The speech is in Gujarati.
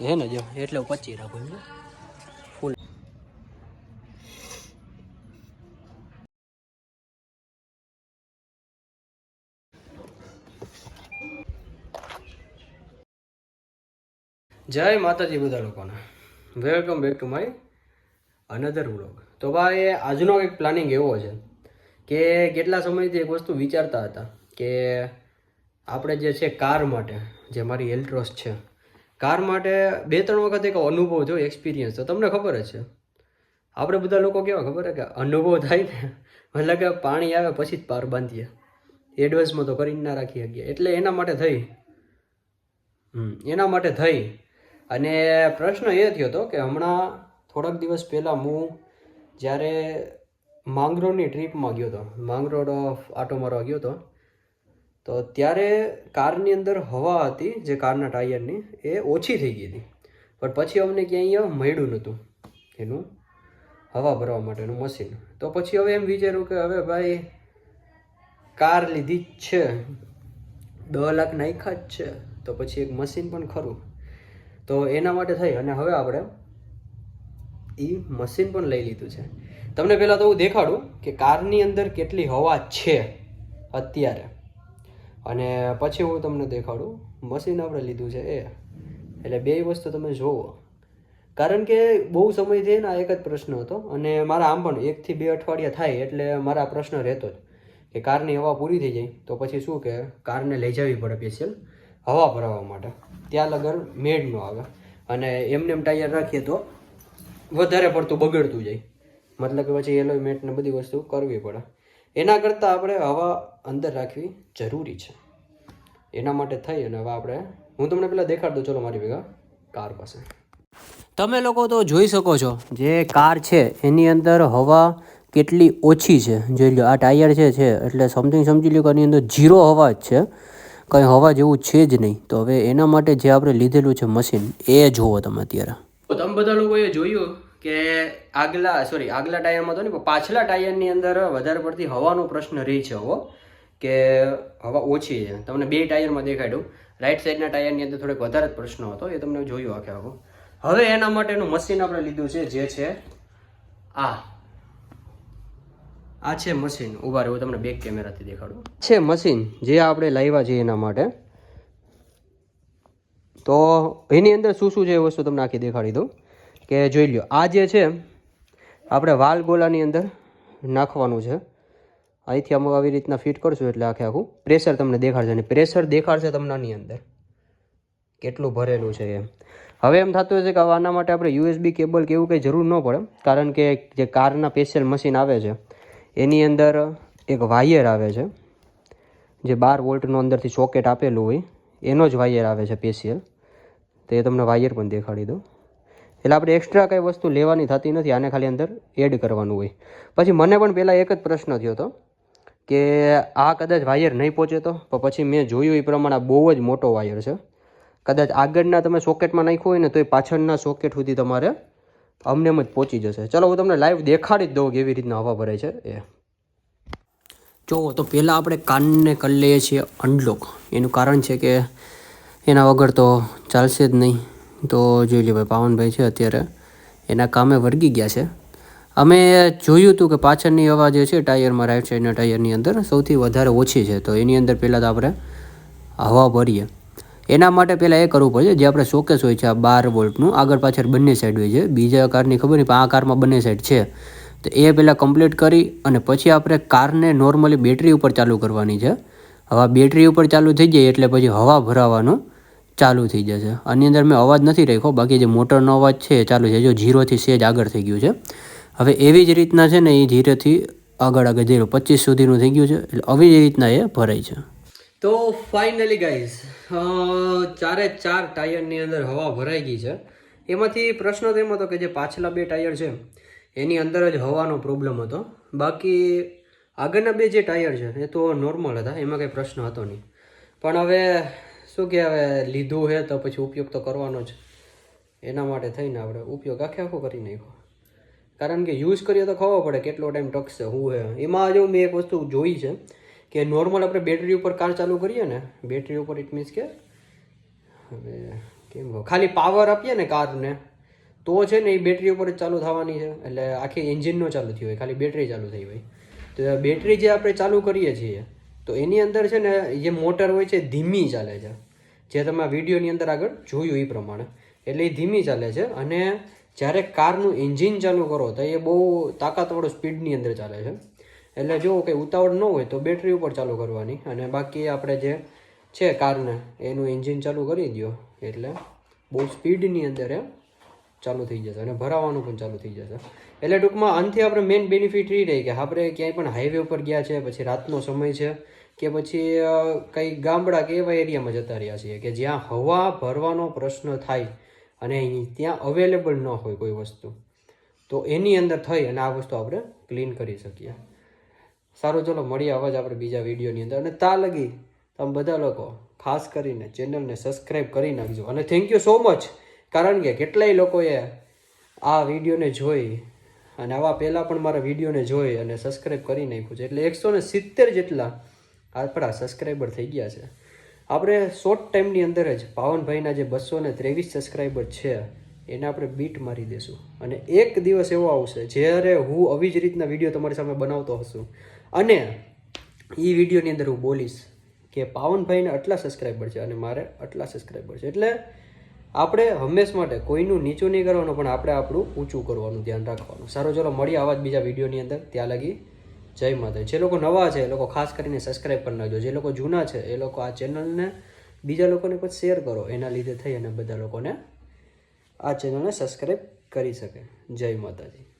હે ને જો, એટલે પચી રાખું ફૂલ. જય માતાજી બધા લોકોને. Welcome back to my another vlog તો ભાઈ, આજનો એક પ્લાનિંગ એવો છે કે કેટલા સમયથી એક વસ્તુ વિચારતા હતા કે આપણે જે છે કાર માટે, જે મારી એલ્ટ્રોસ છે કાર માટે બે ત્રણ વખત એક અનુભવ થયો એક્સપિરિયન્સ તો તમને ખબર જ છે. આપણે બધા લોકો કેવા ખબર કે અનુભવ થાય ને, મતલબ કે પાણી આવે પછી જ પાર બાંધીએ. એડવાન્સમાં તો કરીને ના રાખી શકીએ. એટલે એના માટે થઈ. એના માટે થઈ. અને પ્રશ્ન એ થયો હતો કે હમણાં થોડાક દિવસ પહેલાં હું જ્યારે માંગરોળની ટ્રીપમાં ગયો હતો, માંગરોળ આટો મારવા ગયો હતો તો ત્યારે કારની અંદર હવા હતી, જે કારના ટાયરની, એ ઓછી થઈ ગઈ હતી. પણ પછી અમને ક્યાંય મળ્યું નહોતું, એનું હવા ભરવા માટેનું મશીન. તો પછી હવે એમ વિચાર્યું કે હવે ભાઈ, કાર લીધી જ છે દસ લાખ નાખ્યા જ છે, તો પછી એક મશીન પણ ખરું. તો એના માટે થઈ, અને હવે આપણે એ મશીન પણ લઈ લીધું છે. તમને પહેલાં તો હું દેખાડું કે કારની અંદર કેટલી હવા છે અત્યારે. અને પછી હું તમને દેખાડું. મશીન આપણે લીધું છે એ. એટલે બે વસ્તુ તમે જોવો. કારણ કે બહુ સમયથી ને એક જ પ્રશ્ન હતો અને મારા આમ પણ એકથી બે અઠવાડિયા થાય એટલે મારા પ્રશ્ન રહેતો જ કે કારની હવા પૂરી થઈ જાય તો પછી શું કે કારને લઈ જવી પડે સ્પેશિયલ હવા ભરાવવા માટે. ત્યાં લગર મેડ ન આવે. અને એમને એમ ટાયર રાખીએ તો વધારે પડતું બગડતું જાય. મતલબ કે પછી એલોય મેટ ને બધી વસ્તુ કરવી પડે. એના કરતાં આપણે હવા અંદર રાખવી જરૂરી છે. એના માટે થઈ અને હવે આપણે હું તમને પહેલાં દેખાડ દઉં ચલો મારી ભેગા કાર પાસે. તમે લોકો તો જોઈ શકો છો જે કાર છે એની અંદર હવા કેટલી ઓછી છે. જોઈ લો આ ટાયર છે છે એટલે સમથિંગ સમજી લો કે આની અંદર ઝીરો હવા જ છે. કંઈ હવા જેવું છે જ નહીં. તો હવે એના માટે જે આપણે લીધેલું છે મશીન એ જુઓ તમે અત્યારે. તમે બધા લોકોએ જોયું? કે આગલા સોરી આગલા ટાયરમાં તો નહીં, પણ પાછલા ટાયરની અંદર વધારે પડતી હવાનો પ્રશ્ન રહી છે હવો કે હવા ઓછી છે. તમને બે ટાયરમાં દેખાડ્યું. રાઈટ સાઈડના ટાયરની અંદર થોડોક વધારે જ પ્રશ્ન હતો, એ તમને જોયું આખે આખું. હવે એના માટેનું મશીન આપણે લીધું છે, જે છે, આ. આ છે મશીન ઊભા રહ્યું તમને બેક કેમેરાથી દેખાડું. છે મશીન જે આપણે લાવ્યા છીએ એના માટે. તો એની અંદર શું શું છે એ વસ્તુ તમને આખી દેખાડી દઉં. કે જોઈ લ્યો, આ જે છે, આપણે વાલ ગોલાની અંદર નાખવાનું છે. અહીંથી અમુક આવી રીતના ફિટ કરશું એટલે આખે આખું પ્રેશર તમને દેખાડશે અને પ્રેશર દેખાડશે તમને આની અંદર. કેટલું ભરેલું છે એમ હવે એમ થતું છે કે આના માટે આપણે યુએસબી કેબલ કે એવું કંઈ જરૂર ન પડે, કારણ કે જે કારના સ્પેશિયલ મશીન આવે છે, એની અંદર એક વાયર આવે છે, જે બાર વોલ્ટનો અંદરથી સોકેટ આપેલું હોય, એનો જ વાયર આવે છે સ્પેશિયલ તો એ તમને વાયર પણ દેખાડી દઉં. એટલે આપણે એક્સ્ટ્રા કંઈ વસ્તુ લેવાની થતી નથી, આને ખાલી અંદર એડ કરવાનું હોય. પછી મને પણ પહેલાં એક જ પ્રશ્ન થયો હતો કે આ કદાચ વાયર નહીં પહોંચે તો? પછી મેં જોયું એ પ્રમાણે બહુ જ મોટો વાયર છે. કદાચ આગળના તમે સોકેટમાં નાખ્યું હોય ને, તો એ પાછળના સોકેટ સુધી તમારે અમને જ પહોંચી જશે. ચલો, હું તમને લાઈવ દેખાડી જ દઉં કેવી રીતના હવા ભરાય છે. એ. જુઓ તો પહેલાં આપણે કાનને કરી લઈએ છીએ અનલોક એનું કારણ છે કે એના વગર તો ચાલશે જ નહીં. તો જોઈ લે ભાઈ, પાવનભાઈ છે અત્યારે. એના કામે વળગી ગયા છે. અમે જોયું હતું કે પાછળની હવા જે છે, ટાયરમાં રાઈટ સાઈડના ટાયરની અંદર સૌથી વધારે ઓછી છે. તો એની અંદર પહેલાં તો આપણે હવા ભરીએ. એના માટે પહેલાં એ કરવું પડશે જે આપણે શોકેસ હોય છે, આ બાર વોલ્ટનું, આગળ પાછળ બંને સાઈડ હોય છે. બીજા કારની ખબર નહીં, પણ આ કારમાં બંને સાઈડ છે. તો એ પહેલાં કમ્પ્લીટ કરી અને પછી આપણે કારને નોર્મલી બેટરી ઉપર ચાલુ કરવાની છે. હવા બેટરી ઉપર ચાલુ થઈ જાય એટલે પછી હવા ભરાવાનું ચાલુ થઈ જશે. આની અંદર મેં અવાજ નથી રાખ્યો, બાકી જે મોટરનો અવાજ છે એ ચાલુ છે. જો ઝીરોથી સેજ આગળ થઈ ગયું છે. હવે એવી જ રીતના છે ને એ ઝીરોથી આગળ આગળ ઝીરો પચીસ સુધીનું થઈ ગયું છે, એટલે આવી જ રીતના એ ભરાય છે. તો ફાઇનલી ગાઈઝ ચારે ચાર ટાયરની અંદર હવા ભરાઈ ગઈ છે. એમાંથી પ્રશ્ન તો એમ હતો કે જે પાછલા બે ટાયર છે, એની અંદર જ હવાનો પ્રોબ્લેમ હતો. બાકી આગળના બે જે ટાયર છે, એ તો નોર્મલ હતા, એમાં કંઈ પ્રશ્ન હતો નહીં. પણ હવે શું કે હવે લીધું છે તો પછી ઉપયોગ તો કરવાનો જ. એના માટે થઈને આપણે ઉપયોગ આખે આખો કરી નાખ્યો. કારણ કે યુઝ કરીએ તો ખબર પડે કેટલો ટાઈમ ટકશે હું હે. એમાં જો મેં એક વસ્તુ જોઈ છે કે નોર્મલ આપણે બેટરી ઉપર કાર ચાલુ કરીએ ને બેટરી ઉપર ઇટ મીન્સ કે હવે કેમ ખાલી પાવર આપીએ ને કારને તો છે ને એ બેટરી ઉપર જ ચાલુ થવાની છે. એટલે આખી એન્જિનનો ચાલુ થયું હોય, ખાલી બેટરી ચાલુ થઈ હોય. તો બેટરી જે આપણે ચાલુ કરીએ છીએ તો એની અંદર છે ને જે મોટર હોય છે ધીમી ચાલે છે. જે તમે વિડીયોની અંદર આગળ જોયું એ પ્રમાણે. એટલે એ ધીમી ચાલે છે અને જ્યારે કારનું એન્જિન ચાલુ કરો તો એ બહુ તાકાતવાળું સ્પીડની અંદર ચાલે છે. એટલે જો કંઈ ઉતાવળ ન હોય તો બેટરી ઉપર ચાલુ કરવાની અને બાકી આપણે જે છે કારને એનું એન્જિન ચાલુ કરી દો એટલે બહુ સ્પીડની અંદર એ ચાલુ થઈ જશે અને ભરાવાનું પણ ચાલુ થઈ જશે. એટલે ટૂંકમાં આનાથી આપણે મેઇન બેનિફિટ એ રહી કે આપણે ક્યાંય પણ હાઈવે ઉપર ગયા છે, પછી રાતનો સમય છે, કે પછી કંઈ ગામડા કે એવા એરિયામાં જતા રહ્યા છીએ કે જ્યાં હવા ભરવાનો પ્રશ્ન થાય અને ત્યાં અવેલેબલ ન હોય કોઈ વસ્તુ, તો એની અંદર થઈ અને આ વસ્તુ આપણે ક્લીન કરી શકીએ. સારું, ચલો મળીએ આવા જ આપણે બીજા વિડીયોની અંદર. અને તા લગી તમે બધા લોકો ખાસ કરીને ચેનલને સબસ્ક્રાઈબ કરી નાખજો. અને થેન્ક યુ સો મચ કારણ કે કેટલાય લોકોએ આ વિડીયોને જોઈ અને આવા પહેલાં પણ મારા વિડીયોને જોઈ અને સબસ્ક્રાઈબ કરી નાખ્યું છે. એટલે એકસો ને સિત્તેર જેટલા આપણા સબસ્ક્રાઈબર થઈ ગયા છે. આપણે શોર્ટ ટાઈમની અંદર જ પાવનભાઈના જે બસો ને ત્રેવીસ સબસ્ક્રાઈબર છે, એને આપણે બીટ મારી દેશું. અને એક દિવસ એવો આવશે, જ્યારે હું આવી જ રીતના વીડિયો તમારી સામે બનાવતો હશું. અને એ વિડીયોની અંદર હું બોલીશ કે પાવનભાઈને આટલા સબસ્ક્રાઈબર છે અને મારે આટલા સબસ્ક્રાઈબર છે. એટલે આપણે હંમેશ માટે કોઈનું નીચું નહીં કરવાનું, પણ આપણે આપણું ઊંચું કરવાનું ધ્યાન રાખવાનું. સારું, ચલો મળીએ આવા જ બીજા વિડીયોની અંદર. ત્યાં લગી જય માતા જે લોકો નવા છે, એ લોકો ખાસ કરીને સબસ્ક્રાઈબ કરી નાખજો જે લોકો જૂના છે, એ લોકો આ ચેનલને બીજા લોકોને પણ શેર કરો. એના લીધે થઈ અને બધા લોકોને આ ચેનલને સબસ્ક્રાઈબ કરી શકે. જય માતાજી.